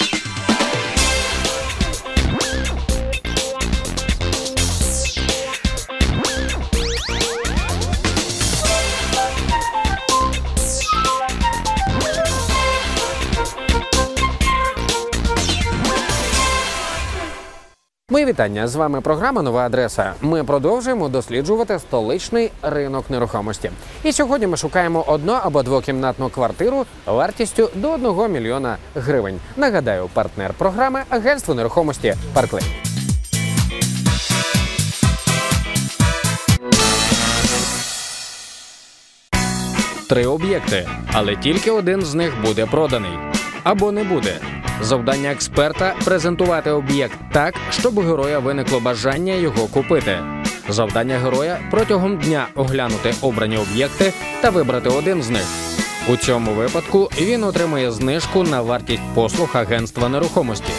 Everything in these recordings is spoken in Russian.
you Вітання з вами програма Нова адреса. Ми продовжуємо досліджувати столичний ринок нерухомості. І сьогодні ми шукаємо одно або двокімнатну квартиру вартістю до 1 мільйона гривень. Нагадаю, партнер програми агентство нерухомості Парклей. Три об'єкти, але тільки один з них буде проданий або не буде. Завдання експерта презентувати об'єкт так, щоб у героя виникло бажання його купити. Завдання героя протягом дня оглянути обрані об'єкти та вибрати один з них. У цьому випадку він отримує знижку на вартість послуг агентства нерухомості.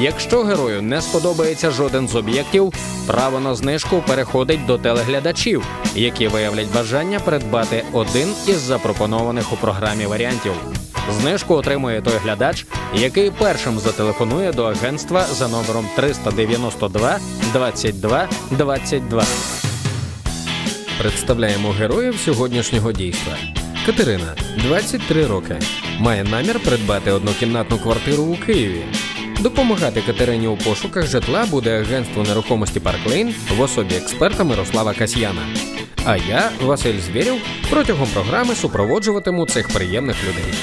Якщо герою не сподобається жоден з об'єктів, право на знижку переходить до телеглядачів, які виявлять бажання придбати один із запропонованих у програмі варіантів. Знижку отримує той глядач, який першим зателефонує до агентства за номером 392 22 22. Представляємо героїв сьогоднішнього дійства. Катерина, 23 роки, має намір придбати однокімнатну квартиру у Києві. Допомагати Катерині у пошуках житла буде агентство нерухомості Парклейн в особі експерта Мирослава Касьяна. А я, Василь Звєрів, протягом програми супроводжуватиму цих приємних людей.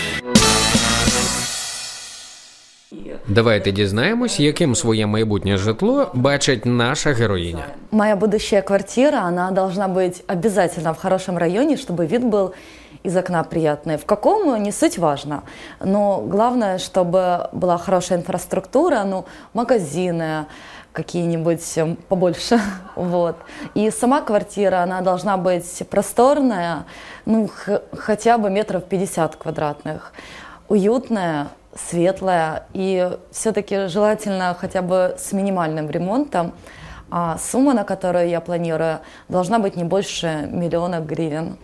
Давайте дізнаємось, яким своє майбутнє житло бачить наша героїня. Моя будущая квартира, она должна быть обязательно в хорошем районе, чтобы вид был из окна приятный. В каком, не суть важно. Но главное, чтобы была хорошая инфраструктура, ну, магазины, какие-нибудь м, побольше, вот. И сама квартира, она должна быть просторная, ну, х- хотя бы метров 50 квадратных, уютная, светлая и все-таки желательно хотя бы с минимальным ремонтом. А сумма, на которую я планирую, должна быть не больше миллиона гривен.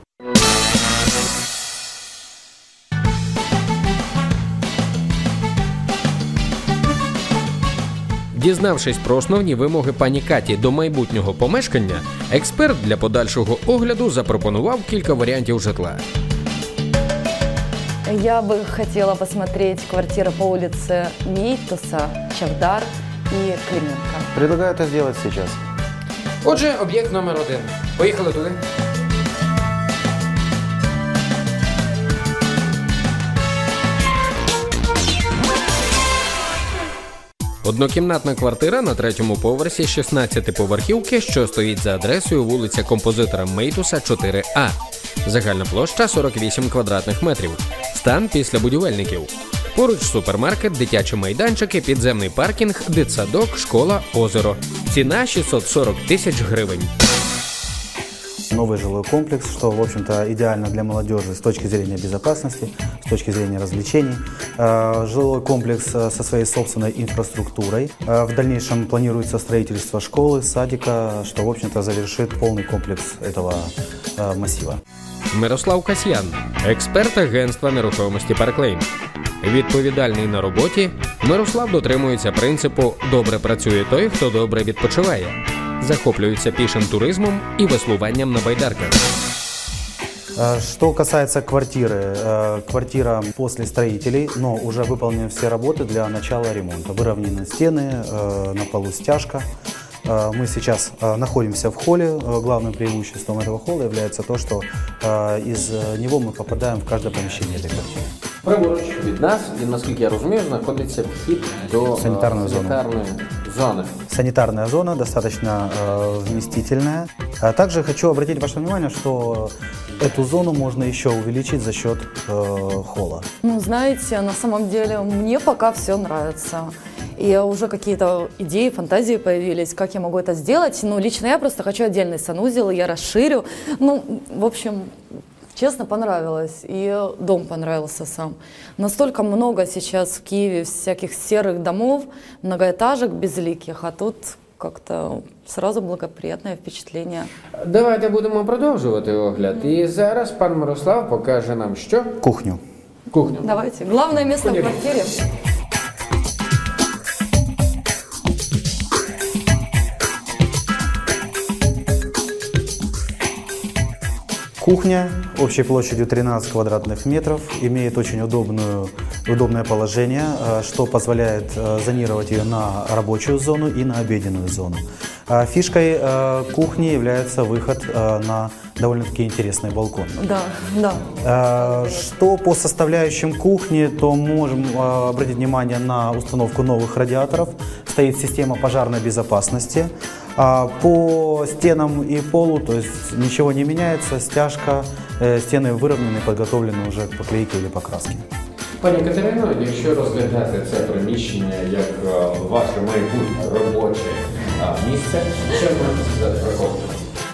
Дізнавшись про основні вимоги пані Каті до майбутнього помешкання, експерт для подальшого огляду запропонував кілька варіантів житла. Я бы хотела посмотреть квартиры по улице Мейтуса, Чавдар и Клименко. Предлагаю это сделать сейчас. Отже, об'єкт номер один. Поїхали туди. Однокімнатна квартира на третьому поверсі 16-поверхівки, що стоїть за адресою вулиця композитора Мейтуса 4А. Загальна площа 48 квадратних метрів. Стан після будівельників. Поруч супермаркет, дитячі майданчики, підземний паркінг, дитсадок, школа, озеро. Ціна 640 тисяч гривень. Новый жилой комплекс, что, в общем-то, идеально для молодежи с точки зрения безопасности, с точки зрения развлечений. Э, Жилой комплекс э, со своей собственной инфраструктурой. Э, В дальнейшем планируется строительство школы, садика, что, в общем-то, завершит полный комплекс этого э, массива. Мирослав Касьян, експерт агентства нерухомості Парклейн. Відповідальний на роботі, Мирослав дотримується принципу Добре працює той, хто добре відпочиває. Захоплюється пішим туризмом і веслуванням на байдарках. Э, Что касается квартиры, э, квартира после строителей, но уже выполнены все работы для начала ремонта. Выровнены стены, э, на полу стяжка. Э, Мы сейчас э, находимся в холле. Э, Главным преимуществом этого холла является то, что э, из э, него мы попадаем в каждое помещение этой квартиры. Праворуч від нас, і наскільки я розумію, знаходиться вхід до е, Санітарної зони. зони. Санитарная зона достаточно э, вместительная. А также хочу обратить ваше внимание, что эту зону можно еще увеличить за счет э, холла. Ну, знаете, на самом деле мне пока все нравится. И уже какие-то идеи, фантазии появились, как я могу это сделать. Ну, лично я просто хочу отдельный санузел, я расширю. Ну, в общем, честно, понравилось. И дом понравился сам. Настолько много сейчас в Киеве всяких серых домов, многоэтажек безликих, а тут как-то сразу благоприятное впечатление. Давайте будемо продовжувати огляд. І зараз пан Мирослав покаже нам що? Кухню. Кухню. Давайте. Главное место в Конечно. Кухня общей площадью 13 квадратных метров, имеет очень удобную, удобное положение, э, что позволяет э, зонировать ее на рабочую зону и на обеденную зону. А Фишкой э, кухни является выход э, на довольно-таки интересный балкон. Да, да. Э, Что по составляющим кухни, то можем э, обратить внимание на установку новых радиаторов. Стоит система пожарной безопасности. А По стенам и полу, то есть ничего не меняется, стяжка, э, стены выровнены, подготовлены уже к поклейке или покраске. Пані Катерино, якщо розглядати це приміщення як е, ваше майбутнє робоче що ви можете сказати про кухню?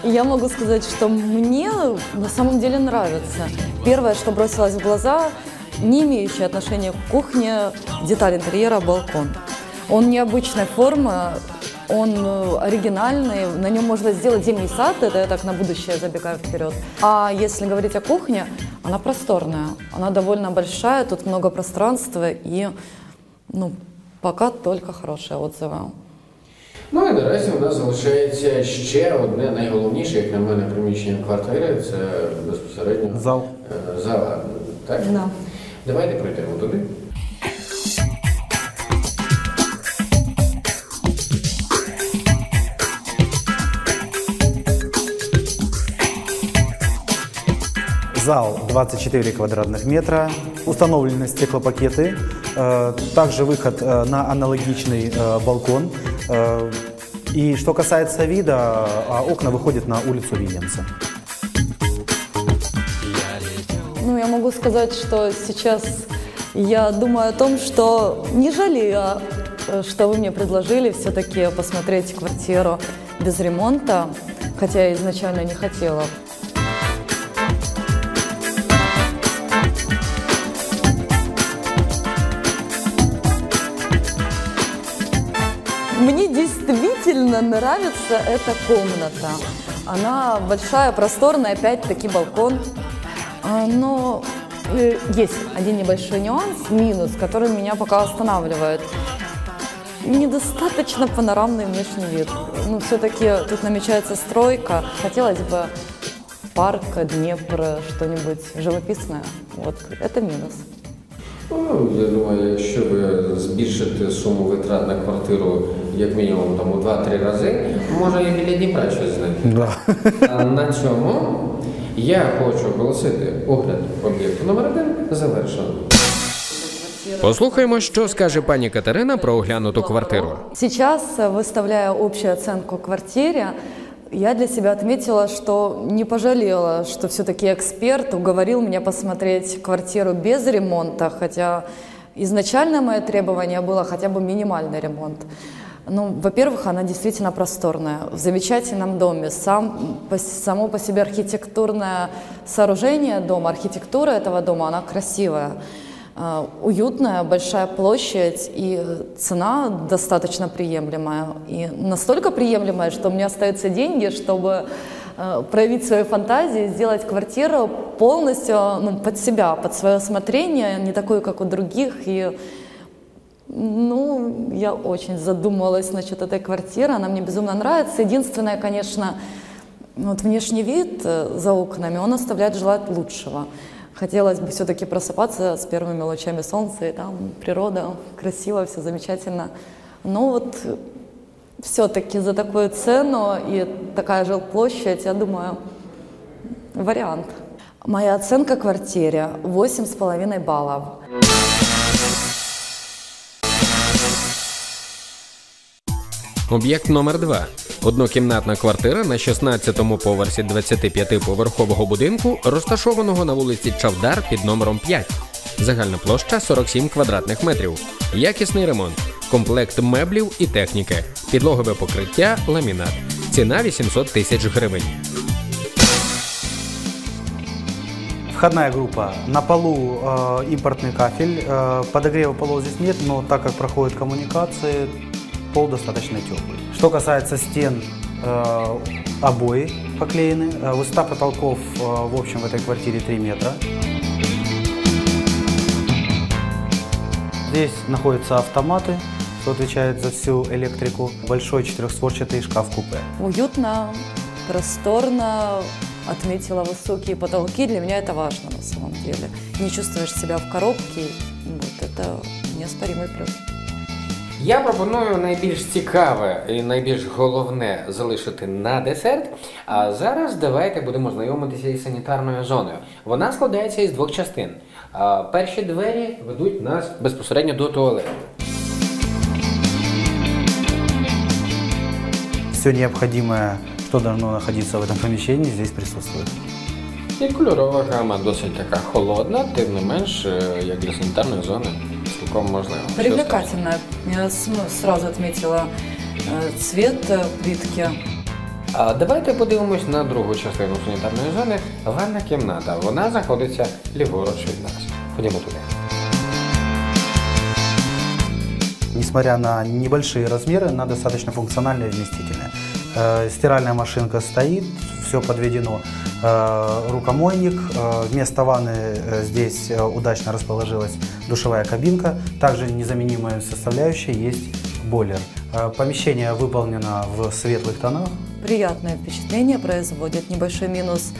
Я могу сказать, что мне на самом деле нравится. Первое, что бросилось в глаза, не имеющее отношения к кухне, деталь интерьера – балкон. Он необычной формы, он э, оригинальный, на нем можно сделать зимний сад, это я так на будущее забегаю вперед. А если говорить о кухне, она просторная, она довольно большая, тут много пространства и, ну, пока только хорошие отзывы. Ну і наразі у нас залишається ще одне найголовніше, як на мене, приміщення квартири це безпосередньо Зал. е, зала. Так? Да. Давайте пройдемо туди. Зал 24 квадратных метра, установлены стеклопакеты, э, также выход э, на аналогичный э, балкон. Э, И что касается вида, а окна выходят на улицу Вильямса. Ну, я могу сказать, что сейчас я думаю о том, что не жалею, э, что вы мне предложили все-таки посмотреть квартиру без ремонта, хотя я изначально не хотела. Действительно нравится эта комната. Она большая, просторная, опять-таки балкон. А, Но э, есть один небольшой нюанс, минус, который меня пока останавливает. Недостаточно панорамный внешний вид. Ну, все-таки тут намечается стройка. Хотелось бы парк, Днепр, что-нибудь живописное. Вот это минус. Ну, я думаю, якщо ви збільшите суму витрат на квартиру як мінімум там, у 2-3 рази, може і біля Дніпра щось знайти. А на цьому я хочу оголосити огляд об'єкту номер 1 завершено. Послухаємо, що скаже пані Катерина про оглянуту квартиру. Сейчас, выставляя общую оценку квартире, я для себя отметила, что не пожалела, что все-таки эксперт уговорил меня посмотреть квартиру без ремонта, хотя изначально мое требование было хотя бы минимальный ремонт. Ну, во-первых, она действительно просторная, в замечательном доме. Сам, по- само по себе архитектурное сооружение дома, архитектура этого дома, она красивая. Э, уютная, большая площадь и цена достаточно приемлемая. И настолько приемлемая, что у меня остаются деньги, чтобы э, проявить свои фантазии, сделать квартиру полностью ну, под себя, под свое осмотрение, не такую, как у других. И ну, я очень задумалась насчет этой квартиры, она мне безумно нравится. Единственное, конечно, вот внешний вид э, за окнами, он оставляет желать лучшего. Хотелось бы все-таки просыпаться с первыми лучами солнца, и там природа, красиво, все замечательно. Но вот все-таки за такую цену и такая жилплощадь, я думаю, вариант. Моя оценка квартире 8,5 баллов. Об'єкт номер 2 Однокімнатна квартира на 16-му поверсі 25-поверхового будинку, розташованого на вулиці Чавдар під номером 5. Загальна площа 47 квадратних метрів. Якісний ремонт, комплект меблів і техніки, підлогове покриття, ламінат. Ціна 800 тисяч гривень. Входная группа. На полу э, импортный кафель. Э, подогрева полов здесь нет, но так как проходят коммуникации, пол достаточно теплый. Что касается стен, э, обои поклеены. Э, высота потолков э, в общем в этой квартире 3 метра. Здесь находятся автоматы, что отвечает за всю электрику. Большой четырехстворчатый шкаф-купе. Уютно, просторно, отметила высокие потолки. Для меня это важно на самом деле. Не чувствуешь себя в коробке. Вот это неоспоримый плюс. Я пропоную найбільш цікаве і найбільш головне залишити на десерт. А зараз давайте будемо знайомитися із санітарною зоною. Вона складається із двох частин. Перші двері ведуть нас безпосередньо до туалету. Все необходимое, что должно находиться в этом помещении, здесь присутствует. І кольорова гама досить така холодна, тим не менш, е, як для санітарної зони, цілком можливо. Що скажете? Привлекательная. Я с- сразу отметила э, цвет э, плитки. А давайте подивимось на другу частину санітарної зони. Ванна кімната. Вона знаходиться ліворуч від нас. Ходімо туди. Несмотря на небольшие размеры, она достаточно функциональная и вместительная. Э, Стиральная машинка стоит, все подведено. Э, Рукомойник. Э, Вместо ванны э, здесь э, удачно расположилась душевая кабинка. Также незаменимая составляющая есть бойлер. Э, Помещение выполнено в светлых тонах. Приятное впечатление производит. Небольшой минус.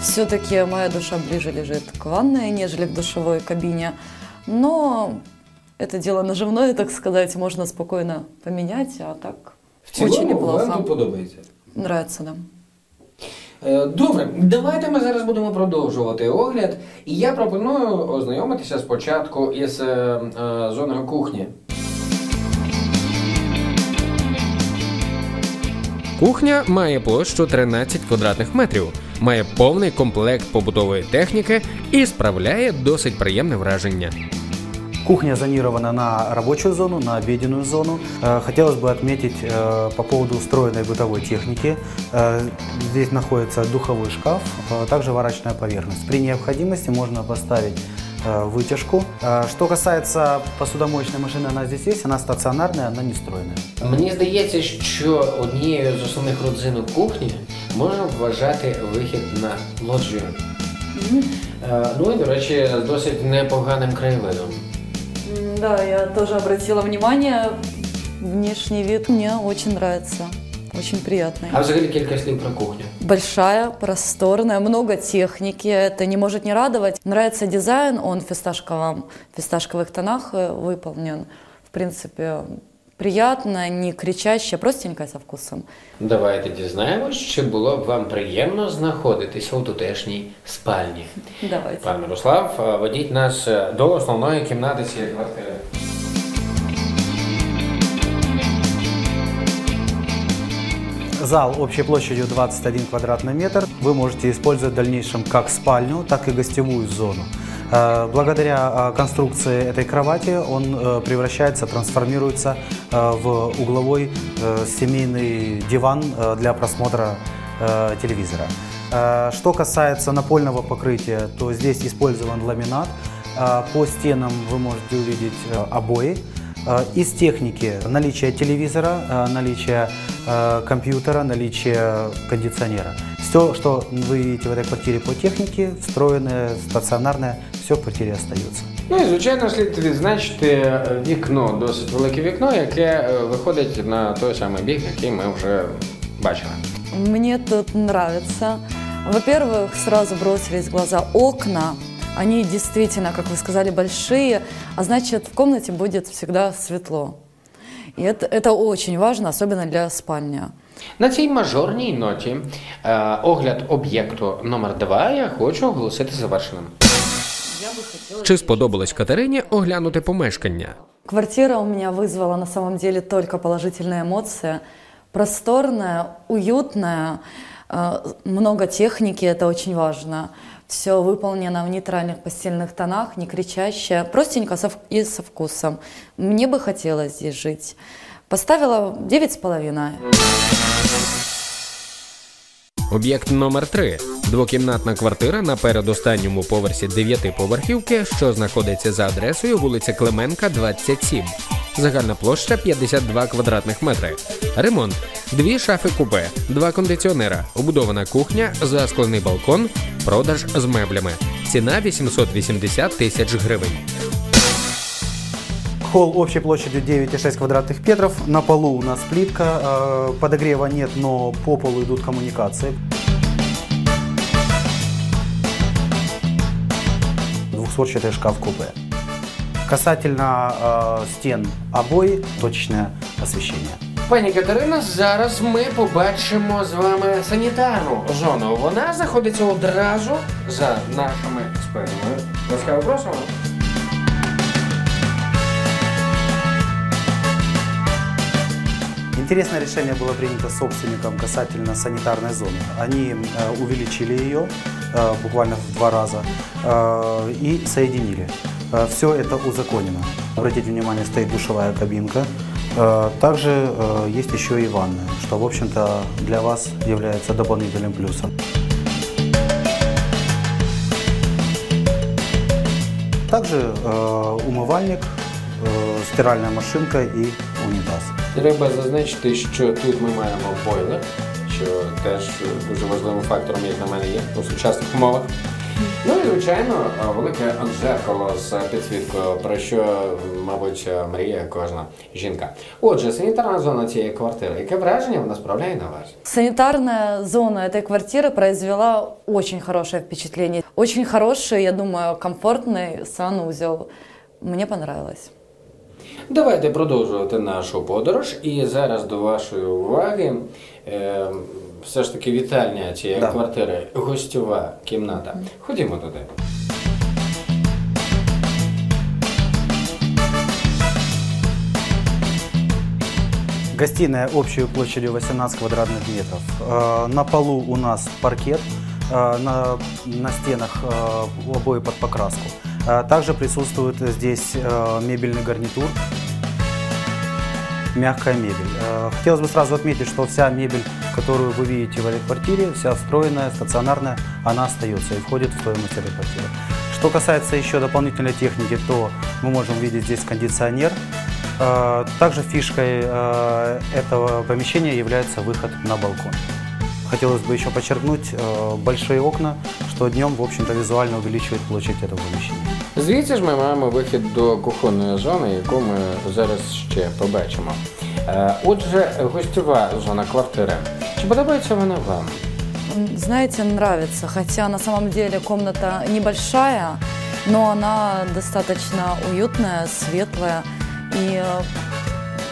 Все-таки моя душа ближе лежит к ванной, нежели к душевой кабине. Но это дело наживное, так сказать, можно спокойно поменять, а так очень неплохо. подобається. Нравится нам. Е, Добре, давайте ми зараз будемо продовжувати огляд. І я пропоную ознайомитися спочатку із е, е, зоною кухні. Кухня має площу 13 квадратних метрів, має повний комплект побутової техніки і справляє досить приємне враження. Кухня зонирована на рабочую зону, на обеденную зону. Э, Хотелось бы отметить э, по поводу устроенной бытовой техники. Э, Здесь находится духовой шкаф, э, также варочная поверхность. При необходимости можно поставить э, вытяжку. Э, Что касается посудомоечной машины, она здесь есть, она стационарная, она не встроенная. Мені здається, що однією з основних родзинок кухні можна вважати вихід на лоджію. Е, Ну і, до речі, з досить непоганим краєвидом. М, Да, я тоже обратила внимание. Внешний вид мне очень нравится. Очень приятный. А взагалі кілька слів про кухню. Большая, просторная, много техники. Это не может не радовать. Нравится дизайн, он в фисташковом, фисташковых тонах э, выполнен. В принципе, приятно, не кричаще, простенько со вкусом. Давайте дізнаємось, чи було б вам приємно знаходитися у тутешній спальні. Давайте. Пан Мирослав, е, ведіть нас е, до основної кімнати цієї квартири. Зал общей площадью 21 квадратный метр вы можете использовать в дальнейшем как спальню, так и гостевую зону. Э, Благодаря э, конструкции этой кровати он э, превращается, трансформируется в угловой семейный диван для просмотра телевизора. Что касается напольного покрытия, то здесь использован ламинат. По стенам вы можете увидеть обои. Из техники наличие телевизора, наличие компьютера, наличие кондиционера. Все, что вы видите в этой квартире по технике, встроенное, стационарное, все в квартире остается. Ну і звичайно слід відзначити е, вікно, досить велике вікно, яке е, виходить на той самий бік, який ми вже бачили. Мне тут нравится. Во-первых, сразу бросились в глаза окна. Они действительно, как вы сказали, большие, а значит, в комнате будет всегда светло. И это, это очень важно, особенно для спальни. На цій мажорній ноті е, огляд об'єкту номер 2 я хочу оголосити завершеним. Чи сподобалось Катерині оглянути помешкання? Квартира у меня вызвала на самом деле только положительные эмоции. Просторная, уютная, э, много техники, это очень важно. Все выполнено в нейтральных постельных тонах, не кричащее, простенько и со вкусом. Мне бы хотелось здесь жить. Поставила 9,5. Об'єкт номер 3 двокімнатна квартира на передостанньому поверсі дев'ятиповерхівки, що знаходиться за адресою вулиця Клименка, 27. Загальна площа 52 квадратних метри. Ремонт: дві шафи купе, два кондиціонера, убудована кухня, засклений балкон, продаж з меблями. Ціна 880 тисяч гривень. Холл общей площадью 9,6 квадратных метров. На полу у нас плитка, э, подогрева нет, но по полу идут коммуникации. Двухстворчатый шкаф-купе. Касательно э, стен обои, точне освещение. Пані Катерина, зараз ми побачимо з вами санітарну зону. Вона знаходиться одразу за нашими спинами. Ласкаво просимо. Интересное решение было принято собственником касательно санитарной зоны. Они э, увеличили ее э, буквально в два раза э, и соединили. Все это узаконено. Обратите внимание, стоит душевая кабинка. Также есть еще и ванная, что, в общем-то, для вас является дополнительным плюсом. Также умывальник, стиральная машинка и унитаз. Треба зазначити, що тут ми маємо бойлер, що теж дуже важливим фактором, як на мене, є у сучасних умовах. Ну і звичайно, велике дзеркало з підсвіткою, про що, мабуть, мріє кожна жінка. Отже, санітарна зона цієї квартири. Яке враження вона справляє на вас? Санитарная зона этой квартиры произвела очень хорошее впечатление. Очень хороший, я думаю, комфортный санузел. Мне понравилось. Давайте продовжувати нашу подорож. І зараз до вашої уваги е, все ж таки вітальня цієї Да. квартири, гостьова кімната. Ходімо туди. Гостиная общей площадью 18 квадратных метров. Э, На полу у нас паркет, э, на, на стенах э, обои под покраску. Э, Также присутствует здесь э, мебельный гарнитур, мягкая мебель. Э, Хотелось бы сразу отметить, что вся мебель, которую вы видите в этой квартире, вся встроенная, стационарная, она остается и входит в стоимость этой квартиры. Что касается еще дополнительной техники, то мы можем видеть здесь кондиционер. Э, Также фишкой этого помещения является выход на балкон. Хотелось бы еще подчеркнуть э, большие окна, что днем, в общем-то, визуально увеличивает площадь этого помещения. Звідси ж ми маємо вихід до кухонної зони, яку ми зараз ще побачимо. Е, Отже, гостьова зона квартири. Чи подобається вона вам? М, Знаете, нравится, хотя на самом деле комната небольшая, но она достаточно уютная, светлая. И э,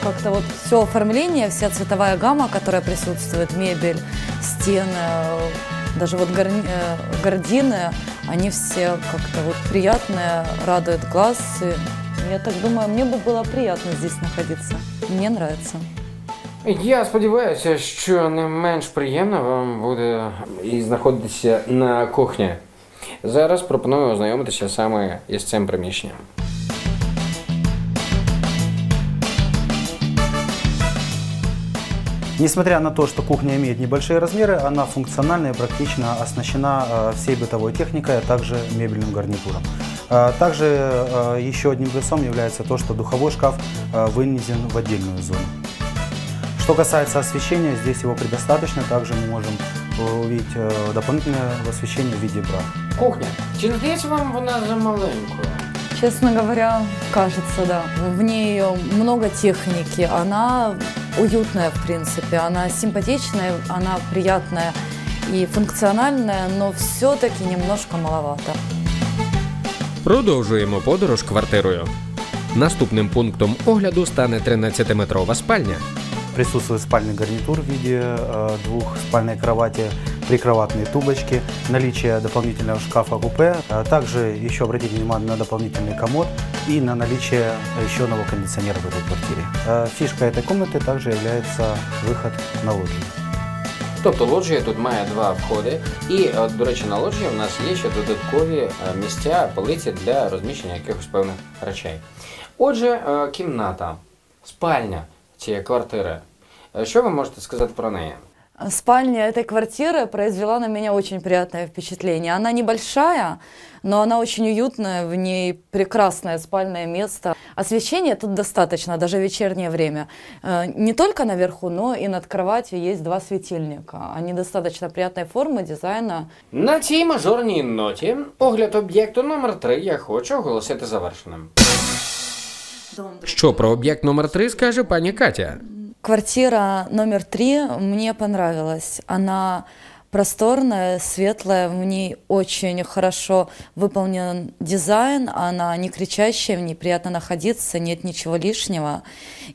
как-то вот все оформление, вся цветовая гамма, которая присутствует, мебель, стены, э, даже вот гарни- э, гардины, они все как-то вот приятные, радуют глаз. И я так думаю, мне бы было приятно здесь находиться. Мне нравится. Я сподіваюся, що не менш приємно вам буде і знаходитися на кухні. Зараз пропоную ознайомитися саме із цим приміщенням. Несмотря на то, что кухня имеет небольшие размеры, она функциональна и практично оснащена э, всей бытовой техникой, а также мебельным гарнитуром. Э, Также э, еще одним плюсом является то, что духовой шкаф вынесен в отдельную зону. Что касается освещения, здесь его предостаточно. Также мы можем увидеть дополнительное освещение в виде бра. Кухня. Чи не вам вона замаленькою? Честно говоря, кажется, да. В ней много техники, она уютная, в принципе, она симпатичная, она приятная и функциональная, но все-таки немножко маловато. Продовжуємо подорож квартирою. Наступним пунктом огляду стане 13-метрова спальня. Присутствует спальный гарнитур в виде э, двухспальной кровати, прикроватные тумбочки, наличие дополнительного шкафа-купе. Э, также еще обратите внимание на дополнительный комод и на наличие еще одного кондиционера в этой квартире. Э, фишка этой комнаты также является выход на лоджию. Тобто лоджія тут має два входи, і е, до речі, на лоджії у нас є ще додаткові е, місця, полиці для розміщення якихось певних речей. Отже, е, кімната, спальня цієї квартири. Е, Що ви можете сказати про неї? Спальня этой квартиры произвела на меня очень приятное впечатление. Она небольшая, но она очень уютная, в ней прекрасное спальное место. Освещения тут достаточно, даже в вечернее время. Э, Не только наверху, но и над кроватью есть два светильника. Они достаточно приятной формы, дизайна. На цій мажорній ноті огляд об'єкту номер 3 я хочу оголосити завершеним. Що про об'єкт номер 3 скаже пані Катя? Квартира номер три мне понравилась. Она просторная, светлая, в ней очень хорошо выполнен дизайн, она не кричащая, в ней приятно находиться, нет ничего лишнего.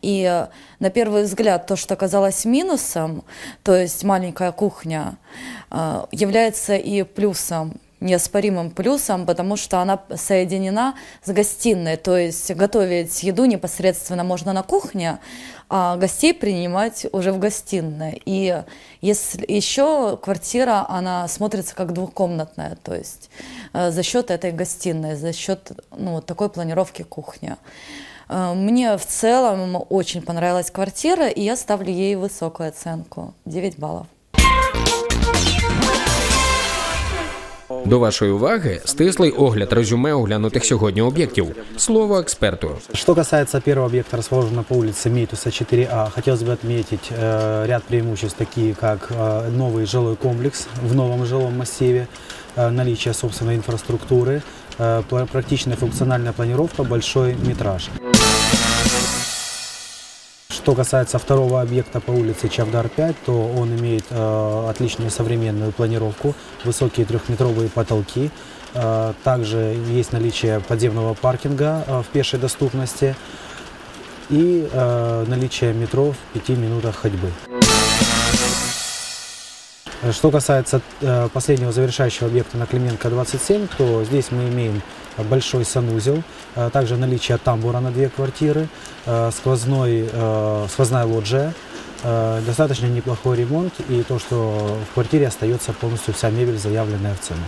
И э, на первый взгляд то, что казалось минусом, то есть маленькая кухня, э, является и плюсом неоспоримым плюсом, потому что она соединена с гостиной, то есть готовить еду непосредственно можно на кухне, а гостей принимать уже в гостиной. И если еще квартира, она смотрится как двухкомнатная, то есть э, за счет этой гостиной, за счет ну, такой планировки кухни. Э, мне в целом очень понравилась квартира, и я ставлю ей высокую оценку, 9 баллов. До вашої уваги стислий огляд резюме оглянутих сьогодні об'єктів. Слово експерту. Что касается первого объекта, расположенного по улице Мейтуса 4А, хотелось бы отметить э, ряд преимуществ, такие как э, новый жилой комплекс в новом жилом массиве, э, наличие собственной инфраструктуры, э, пла- практичная функциональная планировка, большой метраж. Что касается второго объекта по улице Чавдар-5, то он имеет э, отличную современную планировку, высокие трехметровые потолки. Э, также есть наличие подземного паркинга э, в пешей доступности и э, наличие метро в пяти минутах ходьбы. Что касается э, последнего завершающего объекта на Клименко 27, то здесь мы имеем большой санузел, э, также наличие тамбура на две квартиры, э, сквозной, э, сквозная лоджия, э, достаточно неплохой ремонт и то, что в квартире остается полностью вся мебель, заявленная в цену.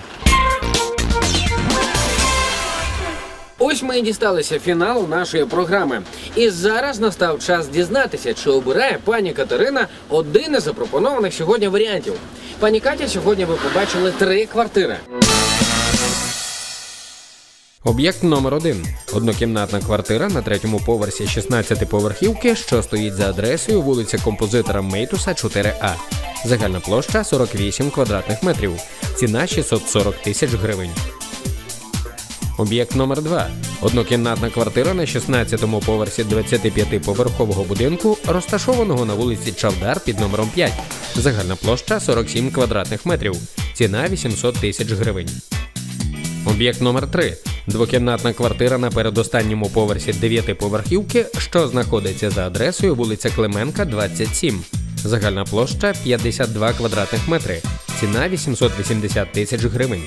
Ось ми і дісталися фіналу нашої програми. І зараз настав час дізнатися, чи обирає пані Катерина один із запропонованих сьогодні варіантів. Пані Катя, сьогодні ви побачили три квартири. Об'єкт номер один однокімнатна квартира на третьому поверсі 16-поверхівки, що стоїть за адресою вулиця композитора Мейтуса 4А. Загальна площа 48 квадратних метрів. Ціна 640 тисяч гривень. Об'єкт номер 2 Однокімнатна квартира на 16-му поверсі 25-поверхового будинку, розташованого на вулиці Чавдар під номером 5. Загальна площа 47 квадратних метрів. Ціна 800 тисяч гривень. Об'єкт номер 3 Двокімнатна квартира на передостанньому поверсі 9-поверхівки, що знаходиться за адресою вулиця Клименка, 27. Загальна площа 52 квадратних метри. Ціна 880 тисяч гривень.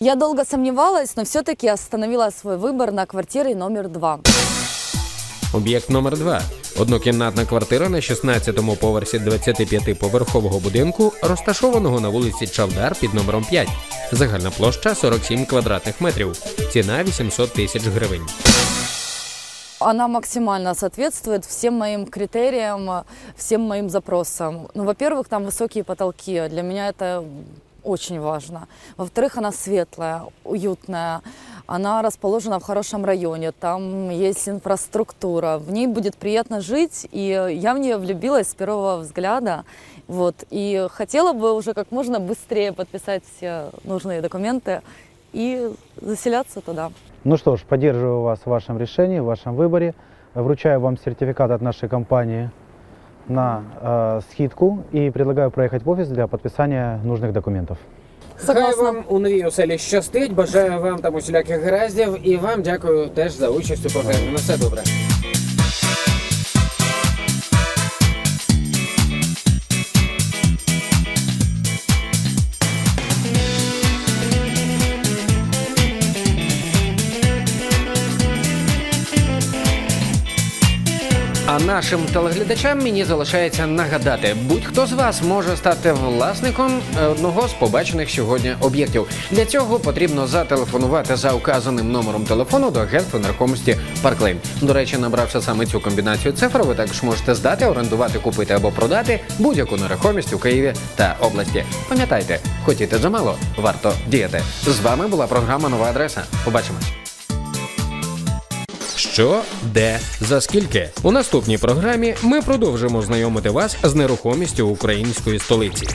Я долго сомневалась, но все-таки остановила свой выбор на квартире номер два. Об'єкт номер 2 Однокімнатна квартира на 16-му поверсі 25-поверхового будинку, розташованого на вулиці Чавдар під номером 5. Загальна площа 47 квадратних метрів. Ціна 800 тисяч гривень. Она максимально соответствует всем моим критериям, всем моим запросам. Ну, во-первых, там высокие потолки. Для меня это очень важно. Во-вторых, она светлая, уютная. Она расположена в хорошем районе. Там есть инфраструктура. В ней будет приятно жить. И я в нее влюбилась с первого взгляда. Вот. И хотела бы уже как можно быстрее подписать все нужные документы и заселяться туда. Ну что ж, поддерживаю вас в вашем решении, в вашем выборе. Вручаю вам сертификат от нашей компании на э, скидку и предлагаю проехать в офис для подписания нужных документов. Хай вам у новій оселі щастить. Бажаю вам там усіляких гараздів і вам дякую теж за участь у програмі. На все добре. А нашим телеглядачам мені залишається нагадати, будь-хто з вас може стати власником е, одного з побачених сьогодні об'єктів. Для цього потрібно зателефонувати за указаним номером телефону до агентства нерухомості Парклейн. До речі, набравши саме цю комбінацію цифр, ви також можете здати, орендувати, купити або продати будь-яку нерухомість у Києві та області. Пам'ятайте, хотіти замало, варто діяти. З вами була програма Нова адреса. Побачимось. Що, де, за скільки? У наступній програмі ми продовжимо знайомити вас з нерухомістю української столиці.